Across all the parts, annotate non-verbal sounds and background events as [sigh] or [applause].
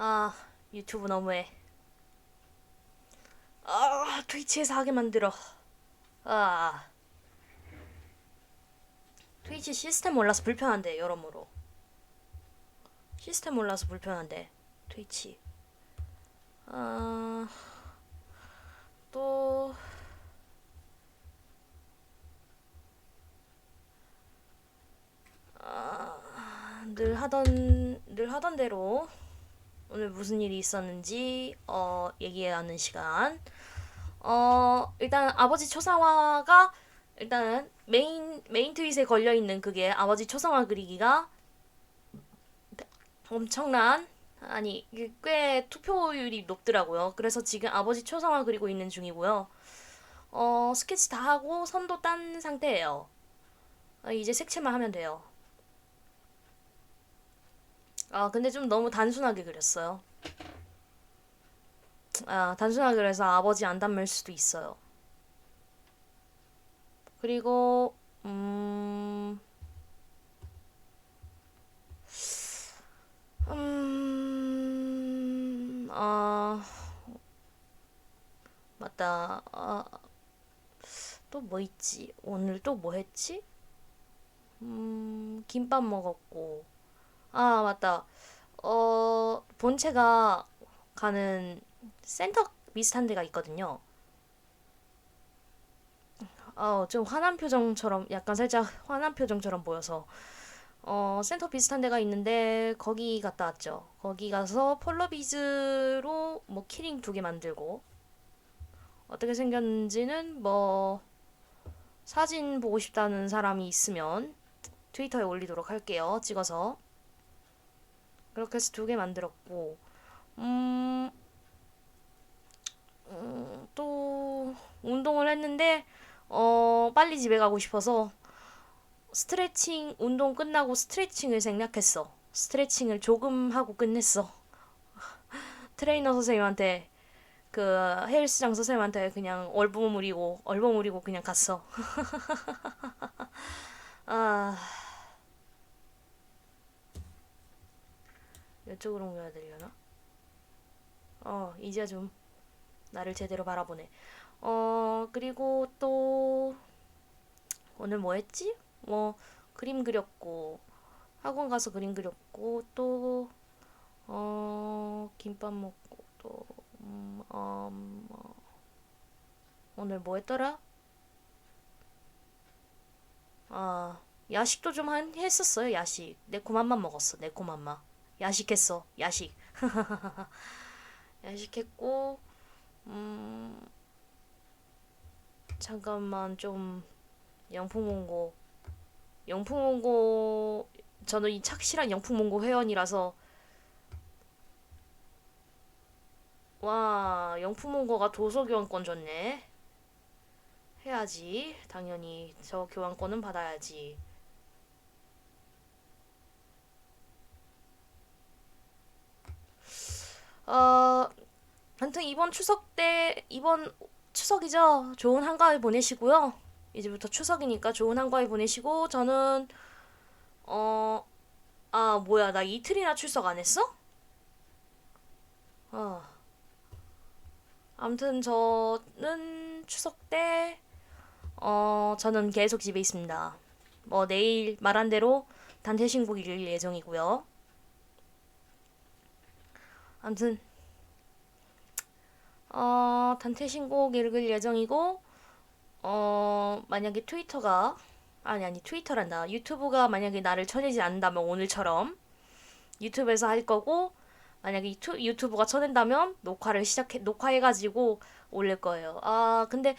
아 유튜브 너무해. 아 트위치에서 하게 만들어. 아 트위치 시스템 몰라서 불편한데 여러모로. 시스템 몰라서 불편한데 트위치. 아 또. 아, 늘 하던 늘 하던 대로 오늘 무슨 일이 있었는지 어 얘기하는 시간. 어 일단 아버지 초상화가 일단 메인 메인 트윗에 걸려 있는 그게 아버지 초상화 그리기가 엄청난 아니 꽤 투표율이 높더라고요. 그래서 지금 아버지 초상화 그리고 있는 중이고요. 어 스케치 다 하고 선도 딴 상태예요. 아, 이제 색칠만 하면 돼요. 아, 근데 좀 너무 단순하게 그렸어요. 아, 단순하게 그래서 아버지 안 닮을 수도 있어요. 그리고, 음, 음, 아, 맞다. 아, 또 뭐 있지? 오늘 또 뭐 했지? 음, 김밥 먹었고. 아, 맞다. 어, 본체가 가는 센터 비슷한 데가 있거든요. 어, 좀 화난 표정처럼, 약간 살짝 화난 표정처럼 보여서. 어, 센터 비슷한 데가 있는데, 거기 갔다 왔죠. 거기 가서 폴로비즈로 뭐 키링 두 개 만들고, 어떻게 생겼는지는 뭐, 사진 보고 싶다는 사람이 있으면 트위터에 올리도록 할게요. 찍어서. 그렇게 해서 두 개 만들었고, 음, 음, 또, 운동을 했는데, 어, 빨리 집에 가고 싶어서, 스트레칭, 운동 끝나고 스트레칭을 생략했어. 스트레칭을 조금 하고 끝냈어. [laughs] 트레이너 선생님한테, 그, 헬스장 선생님한테 그냥 얼버무리고, 얼버무리고 그냥 갔어. [laughs] 아, 이쪽으로 옮겨야 되려나? 어, 이제 좀 나를 제대로 바라보네. 어, 그리고 또 오늘 뭐 했지? 뭐 그림 그렸고 학원 가서 그림 그렸고 또 어, 김밥 먹고 또 음, 어, 뭐, 오늘 뭐 했더라? 아, 야식도 좀 한, 했었어요, 야식. 내코맘만 먹었어, 내코맘마. 야식했어, 야식. [laughs] 야식했고, 음, 잠깐만 좀 영풍 mon고 영풍 mon고 저는 이 착실한 영풍 mon고 회원이라서. 와 영풍 mon고가 도서 교환권 줬네. 해야지 당연히. 저 교환권은 받아야지 어 아무튼 이번 추석 때 이번 추석이죠. 좋은 한가위 보내시고요. 이제부터 추석이니까 좋은 한가위 보내시고 저는 어 아 뭐야 나 이틀이나 출석 안 했어? 어 아무튼 저는 추석 때 어 저는 계속 집에 있습니다. 뭐 내일 말한 대로 단체 신곡 읽을 예정이고요. 아무튼 어, 단체 신곡 읽을 예정이고, 어, 만약에 트위터가, 아니, 아니, 트위터란다. 유튜브가 만약에 나를 쳐내지 않는다면 오늘처럼 유튜브에서 할 거고, 만약에 유튜, 유튜브가 쳐낸다면 녹화를 시작해, 녹화해가지고 올릴 거예요. 아, 근데,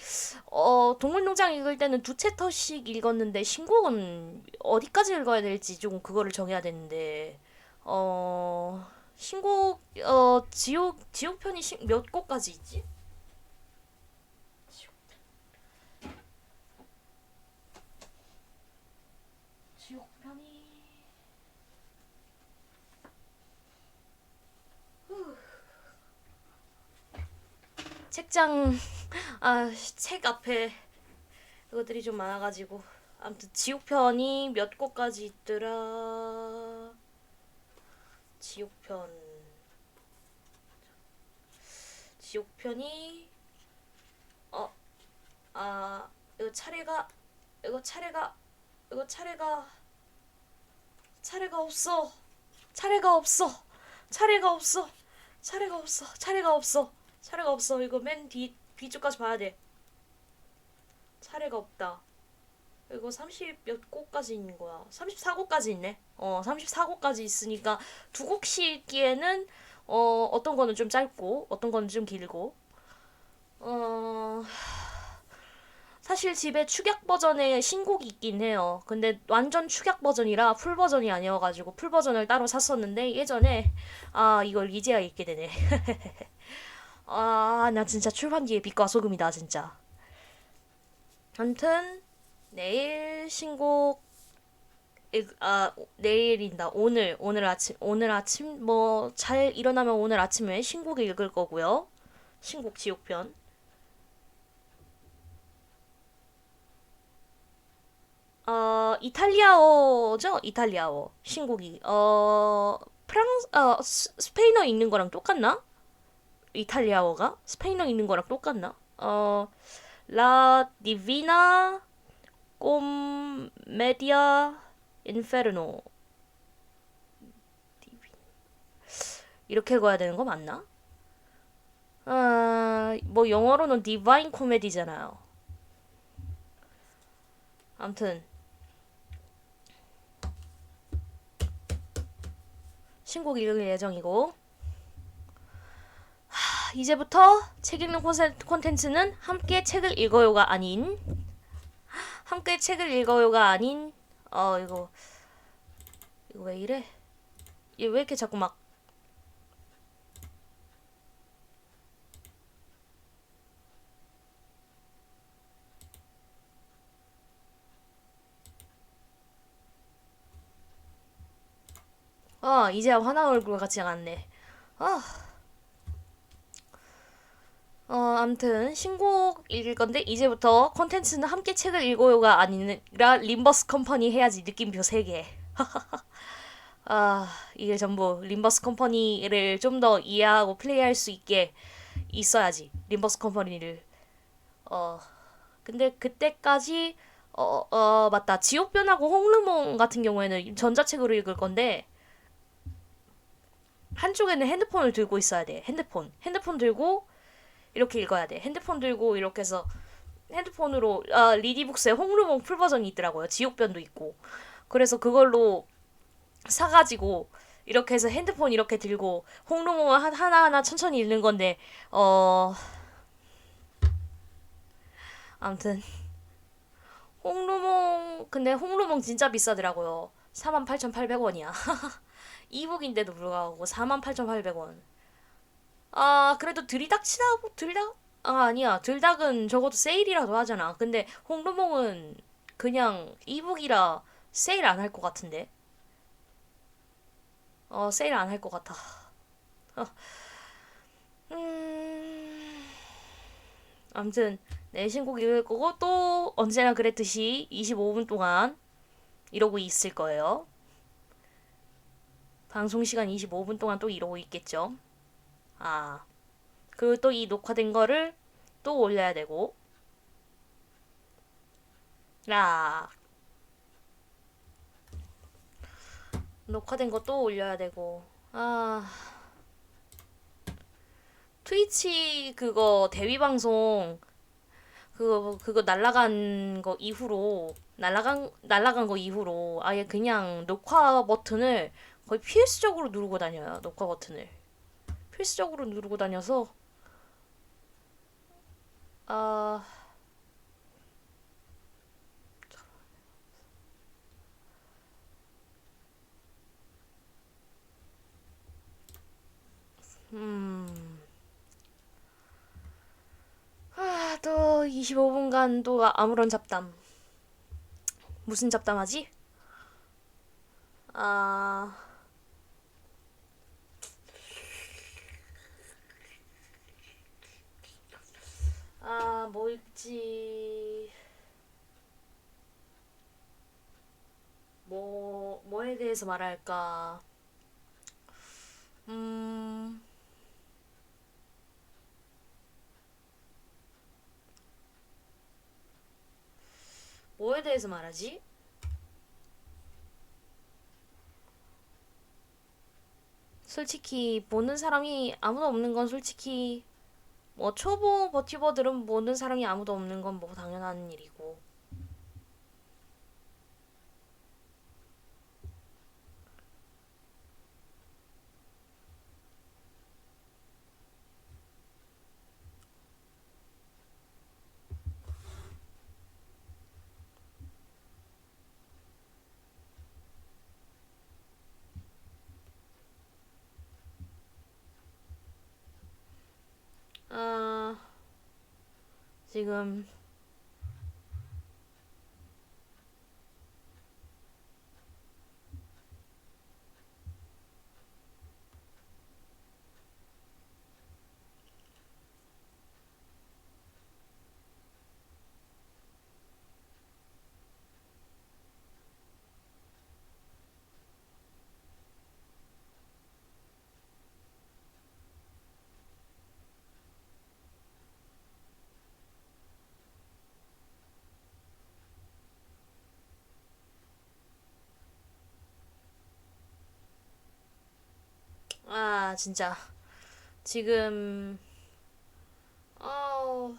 어, 동물농장 읽을 때는 두 챕터씩 읽었는데, 신곡은 어디까지 읽어야 될지 좀 그거를 정해야 되는데, 어, 신곡 어 지옥 지옥 편이 신, 몇 곡까지 있지? 책장 [laughs] 아 책 앞에 이것들이 좀 많아가지고. 아무튼 지옥 편이 몇 곡까지 있더라 지옥편 지옥편이 어, 아, 이거 차례가 이거 차례가 이거 차례가 차례가 없어. 차례가 없어. 차례가 없어. 차례가 없어. 차례가 없어. 차례가 없어. 이거 맨 뒤 뒤쪽까지 봐야 돼. 차례가 없다. 이거 30 몇 곡까지 있는 거야. 34곡까지 있네. 어, 34곡까지 있으니까 두 곡씩 기에는 어, 어떤 거는 좀 짧고 어떤 거는 좀 길고. 어, 사실 집에 축약 버전의 신곡이 있긴 해요. 근데 완전 축약 버전이라 풀 버전이 아니어가지고 풀 버전을 따로 샀었는데 예전에 아 이걸 이제야 읽게 되네. [laughs] 아 나 진짜 출판기에 빛과 소금이다 진짜. 아무튼 내일 신곡 읽- 아 내일인다 오늘 오늘 아침 오늘 아침 뭐 잘 일어나면 오늘 아침에 신곡 읽을 거고요. 신곡 지옥편. 어, 이탈리아어죠? 이탈리아어. 신곡이. 어, 프랑스, 어, 스, 스페인어 읽는 거랑 똑같나? 이탈리아어가? 스페인어 읽는 거랑 똑같나? 어, 라 디비나 꼼메디아 인페르노. 이렇게 읽어야 되는 거 맞나? 아, 뭐 영어로는 디바인 코미디잖아요. 아무튼 신곡 읽을 예정이고 하, 이제부터 책 읽는 콘텐츠는 함께 책을 읽어요가 아닌 함께 책을 읽어요가 아닌 어 이거 이거 왜 이래? 얘 왜 이렇게 자꾸 막 아, 이제야 화난 얼굴 같지 않네. 아. 어, 암튼 신곡 읽을 건데 이제부터 콘텐츠는 함께 책을 읽어요가 아니라 림버스 컴퍼니 해야지 느낌표 3개. [laughs] 아, 이게 전부 림버스 컴퍼니를 좀 더 이해하고 플레이할 수 있게 있어야지. 림버스 컴퍼니를. 어, 근데 그때까지 어, 어, 맞다. 지옥변하고 홍르몽 같은 경우에는 전자책으로 읽을 건데 한쪽에는 핸드폰을 들고 있어야 돼. 핸드폰. 핸드폰 들고 이렇게 읽어야 돼. 핸드폰 들고 이렇게 해서 핸드폰으로 아, 리디북스에 홍루몽 풀 버전이 있더라고요. 지옥변도 있고. 그래서 그걸로 사가지고 이렇게 해서 핸드폰 이렇게 들고 홍루몽을 한- 하나하나 천천히 읽는 건데 어 아무튼 홍루몽 근데 홍루몽 진짜 비싸더라고요. 48,800원이야. [laughs] 이북인데도 불구하고 48,800원. 아, 그래도 들이닥치나, 뭐, 들이닥? 아, 아니야. 들닥은 적어도 세일이라도 하잖아. 근데 홍루몽은 그냥 이북이라 세일 안 할 것 같은데. 어, 세일 안 할 것 같아. 어, 음, 아무튼, 내 신곡 읽을 거고, 또 언제나 그랬듯이 25분 동안 이러고 있을 거예요. 방송 시간 25분 동안 또 이러고 있겠죠. 아, 그리고 또 이 녹화된 거를 또 올려야 되고. 야, 녹화된 거 또 올려야 되고. 아, 트위치 그거 대위 방송 그거 그거 날라간 거 이후로 날라간 날라간 거 이후로 아예 그냥 녹화 버튼을 거의 필수적으로 누르고 다녀요. 녹화 버튼을. 필수적으로 누르고 다녀서 아 음. 아, 또 25분간 또 아무런 잡담. 무슨 잡담하지? 아, 아, 뭐 읽지? 뭐, 뭐에 대해서 말할까? 음, 뭐에 대해서 말하지? 솔직히 보는 사람이 아무도 없는 건 솔직히 뭐 초보 버티버들은 보는 사람이 아무도 없는 건 뭐 당연한 일이고 这个 진짜. 지금 아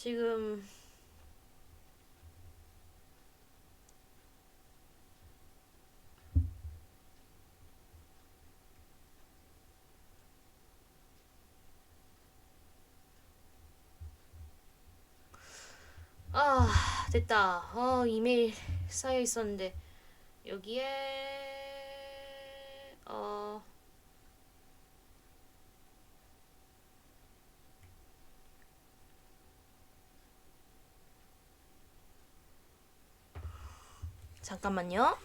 지금 아 됐다. 어 이메일 쌓여 있었는데 여기에 어 잠깐만요.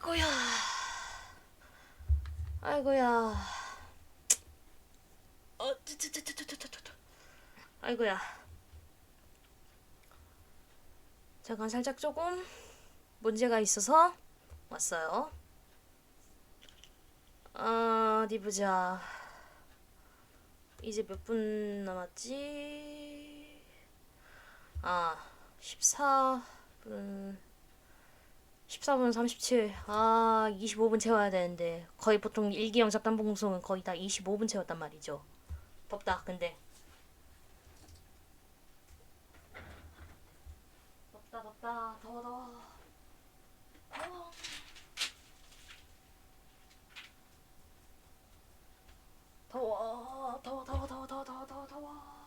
아이고야. 아이고야. 어, 뚜뚜뚜뚜뚜뚜뚜. 아이고야. 잠깐 살짝 조금 문제가 있어서 왔어요. 아, 어디 보자. 이제 몇 분 남았지? 아, 14분. 14분 37. 아, 25분 채워야 되는데. 거의 보통 일기형 잡담 방송은 거의 다 25분 채웠단 말이죠. 덥다, 근데. 덥다, 덥다. 더워, 더워. 더워. 더워, 더워, 더워, 더워, 더워, 더워, 더워,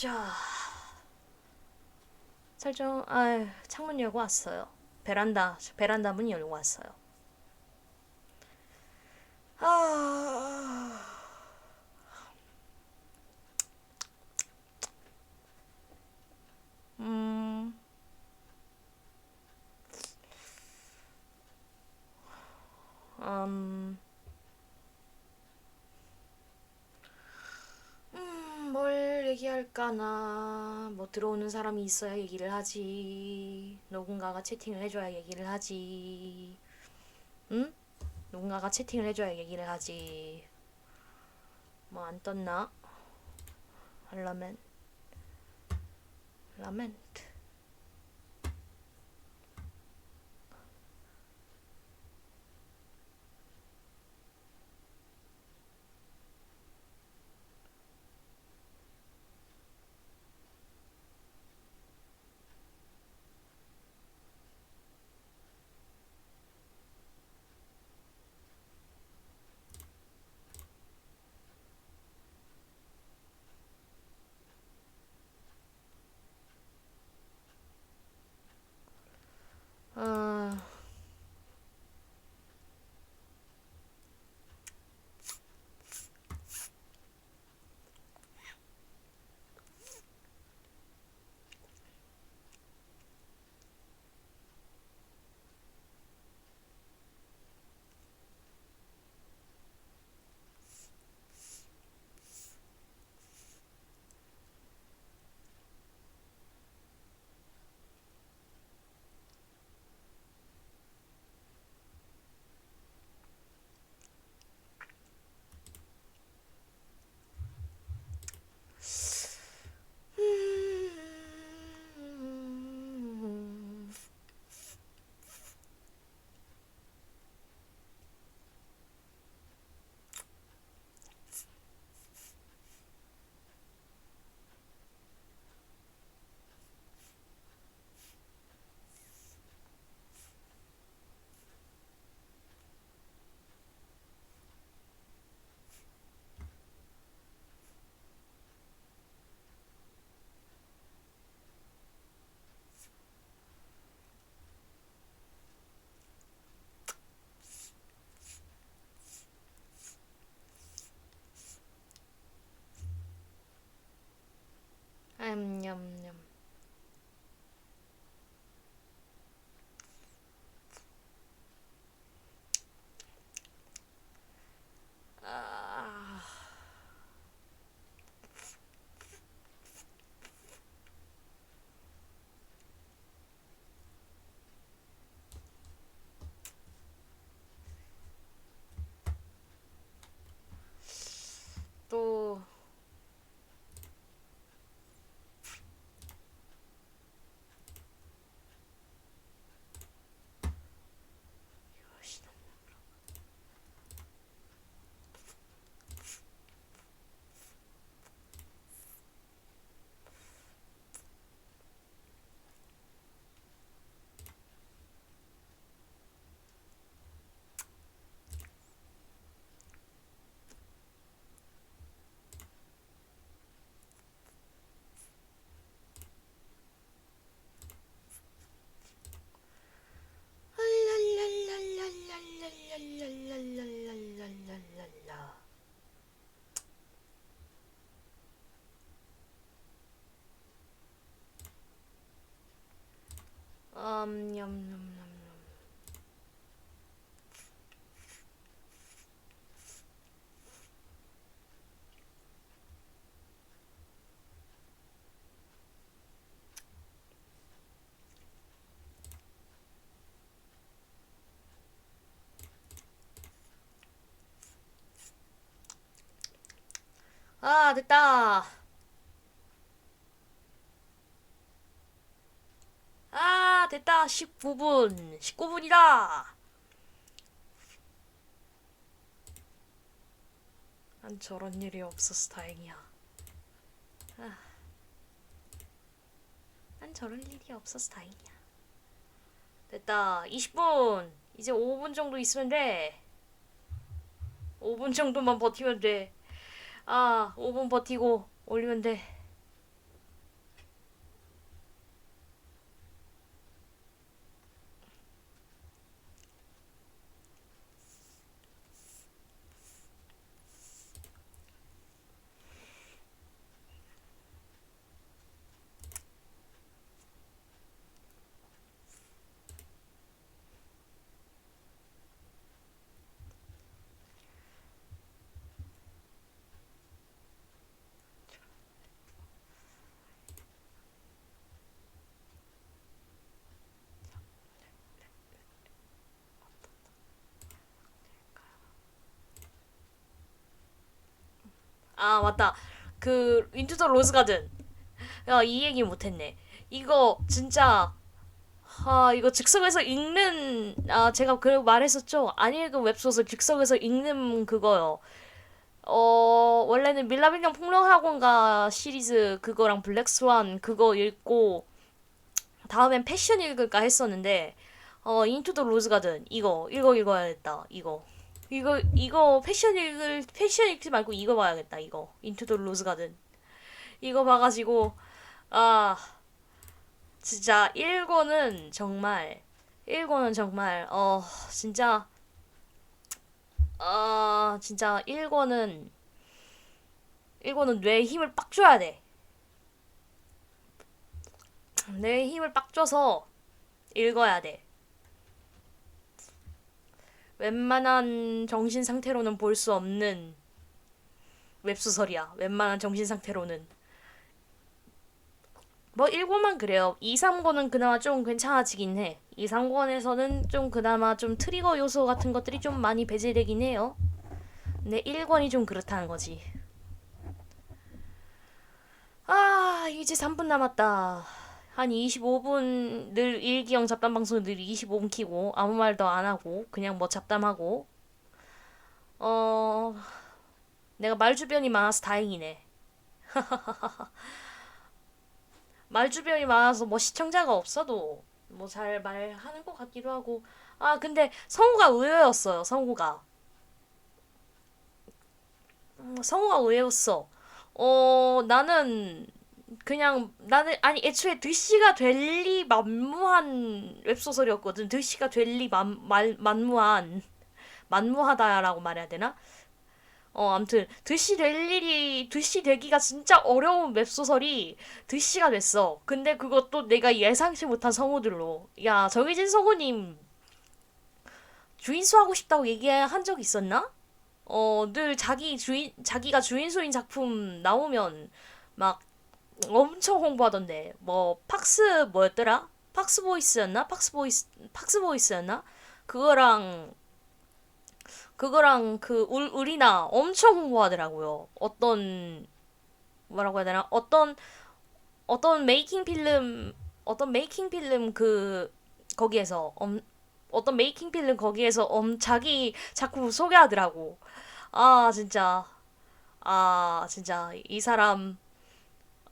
자, 설정, 아, 창문 열고 왔어요. 베란다, 베란다 문 열고 왔어요. 아, 음, 음, 음, 뭘 얘기할까나 뭐 들어오는 사람이 있어야 얘기를 하지. 누군가가 채팅을 해줘야 얘기를 하지. 응? 누군가가 채팅을 해줘야 얘기를 하지. 뭐 안 떴나? 알라멘. 라멘트 це 아, 됐다. 아, 됐다. 19분. 19분이다. 난 저런 일이 없어서 다행이야. 아. 난 저런 일이 없어서 다행이야. 됐다. 20분. 이제 5분 정도 있으면 돼. 5분 정도만 버티면 돼. 아, 5분 버티고 올리면 돼. 아 맞다. 그 인투 더 로즈 가든 야 이 얘기 못했네. 이거 진짜 아 이거 즉석에서 읽는 아 제가 그 말했었죠? 안 읽은 웹소설 즉석에서 읽는 그거요. 어 원래는 밀라빌령 폭력학원가 시리즈 그거랑 블랙스완 그거 읽고 다음엔 패션 읽을까 했었는데 어 인투 더 로즈 가든 이거 이거 읽어야겠다 이거 이거 이거 패션 읽을 패션 읽지 말고 이거 봐야겠다 이거 인투 더 로즈 가든 이거 봐가지고 아 진짜 1권은 정말 1권은 정말 어 진짜 아 진짜 1권은 1권은 뇌에 힘을 빡 줘야 돼. 뇌에 힘을 빡 줘서 읽어야 돼. 웬만한 정신 상태로는 볼 수 없는 웹소설이야. 웬만한 정신 상태로는. 뭐 1권만 그래요. 2, 3권은 그나마 좀 괜찮아지긴 해. 2, 3권에서는 좀 그나마 좀 트리거 요소 같은 것들이 좀 많이 배제되긴 해요. 근데 1권이 좀 그렇다는 거지. 아, 이제 3분 남았다. 한 25분 늘 일기형 잡담 방송 늘 25분 키고 아무 말도 안 하고 그냥 뭐 잡담하고. 어 내가 말 주변이 많아서 다행이네. [laughs] 말 주변이 많아서 뭐 시청자가 없어도 뭐 잘 말하는 것 같기도 하고. 아 근데 성우가 의외였어요 성우가. 음, 성우가 의외였어. 어 나는 그냥 나는 아니 애초에 드씨가 될리 만무한 웹소설이었거든 드씨가 될리 만무한 만무하다라고 말해야 되나 어, 암튼 드시 될 일이 드시 되기가 진짜 어려운 웹소설이 드시가 됐어. 근데 그것도 내가 예상치 못한 성우들로. 야, 정희진 성우님 주인수 하고 싶다고 얘기한 적 있었나? 어, 늘 자기 주인 자기가 주인수인 작품 나오면 막 엄청 홍보하던데. 뭐 팍스 뭐였더라? 팍스 보이스였나? 팍스 보이스 팍스 보이스였나? 그거랑 그거랑 그 울, 우리나 엄청 홍보하더라고요. 어떤 뭐라고 해야 되나? 어떤 어떤 메이킹 필름 어떤 메이킹 필름 그 거기에서 엄, 어떤 메이킹 필름 거기에서 엄 자기 작품 소개하더라고. 아 진짜 아 진짜 이 사람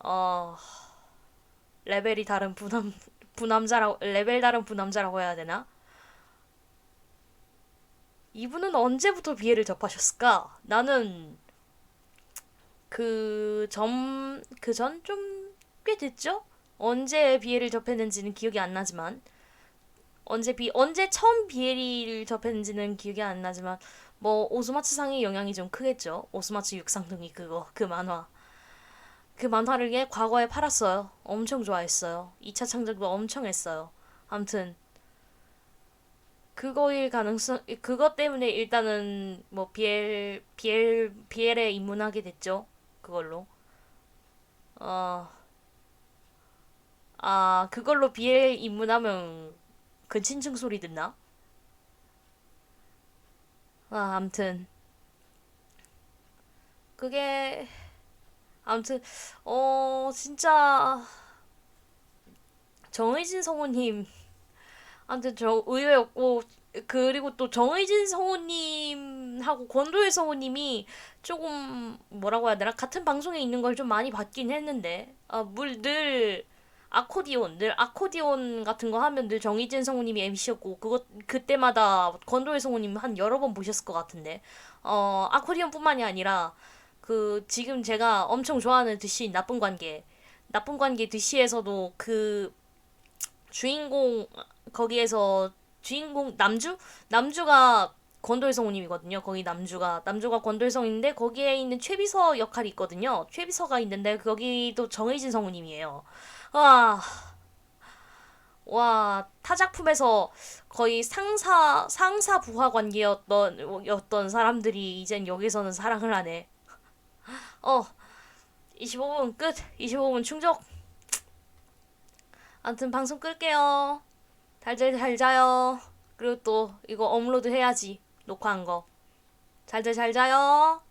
어 레벨이 다른 부남 부남자라고 레벨 다른 부남자라고 해야 되나? 이분은 언제부터 비애를 접하셨을까? 나는 그 점, 그 전 좀 꽤 됐죠? 언제 비애를 접했는지는 기억이 안 나지만, 언제 비, 언제 처음 비애를 접했는지는 기억이 안 나지만, 뭐, 오스마츠상의 영향이 좀 크겠죠? 오스마츠 육상둥이 그거, 그 만화. 그 만화를 예, 과거에 팔았어요. 엄청 좋아했어요. 2차 창작도 엄청 했어요. 암튼, 그거일 가능성 그것 때문에 일단은 뭐 비엘 비엘 비엘에 입문하게 됐죠. 그걸로. 어. 아, 그걸로 비엘 입문하면 근친층 소리 듣나? 아, 암튼 그게 암튼 어 진짜 정의진 성우님 아무튼 저 의외였고 그리고 또 정의진 성우님하고 권도일 성우님이 조금 뭐라고 해야 되나? 같은 방송에 있는 걸 좀 많이 봤긴 했는데 아 물늘 아코디온 늘 아코디온 같은 거 하면 늘 정의진 성우님이 MC였고 그것 그때마다 권도일 성우님 한 여러 번 보셨을 것 같은데 어 아코디온뿐만이 아니라 그 지금 제가 엄청 좋아하는 드시 나쁜 관계 나쁜 관계 드시에서도 그 주인공 거기에서 주인공 남주 남주가 권돌 성우님이거든요. 거기 남주가 남주가 권돌 성인데 거기에 있는 최비서 역할이 있거든요. 최비서가 있는데 거기도 정혜진 성우님이에요. 와. 와, 타 작품에서 거의 상사 상사 부하 관계였던 였던 사람들이 이젠 여기서는 사랑을 하네. 어. 25분 끝. 25분 충족. 아무튼 방송 끌게요. 잘잘 잘 자요. 그리고 또 이거 업로드 해야지. 녹화한 거. 잘잘 잘 자요.